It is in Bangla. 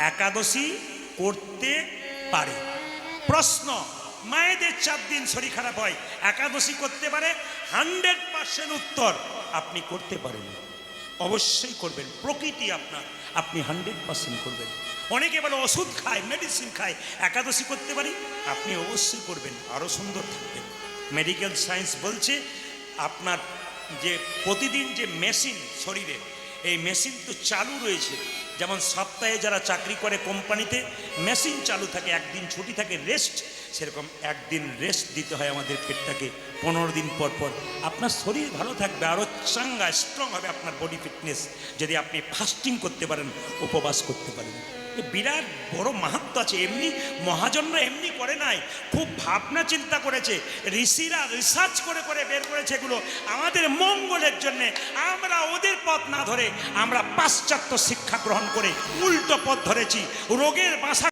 একাদশী করতে পারে। প্রশ্ন, মায়েদের চার দিন শরীর খারাপ হয়, একাদশী করতে পারে? হান্ড্রেড পার্সেন্ট উত্তর আপনি করতে পারেন। অবশ্যই করবেন, প্রকৃতি আপনার, আপনি হান্ড্রেড পার্সেন্ট করবেন। অনেকে বলে ওষুধ খায় মেডিসিন খায়, একাদশী করতে পারি? আপনি অবশ্যই করবেন আরও সুন্দর থাকবেন। মেডিকেল সায়েন্স বলছে, আপনার যে প্রতিদিন যে মেশিন শরীরে এই মেশিন তো চালু রয়েছে। যেমন সপ্তাহে যারা চাকরি করে কোম্পানিতে, মেশিন চালু থাকে, একদিন ছুটি থাকে রেস্ট সেরকম একদিন রেস্ট দিতে হয় আমাদের পেটটাকে পনেরো দিন পর পর। আপনার শরীর ভালো থাকবে আরও চাঙ্গা স্ট্রং হবে আপনার বডি ফিটনেস যদি আপনি ফাস্টিং করতে পারেন, উপবাস করতে পারেন। বিরাট বড় মাহাত্ম আছে। এমনি মহাজনরা এমনি করে নাই, খুব ভাবনা চিন্তা করেছে। ঋষিরা রিসার্চ করে করে বের করেছে এগুলো। আমাদের মঙ্গলের জন্যে আমরা ওদের পথ না ধরে আমরা পাশ্চাত্য শিক্ষা গ্রহণ করে উল্টো পথ ধরেছি। রোগের বাসা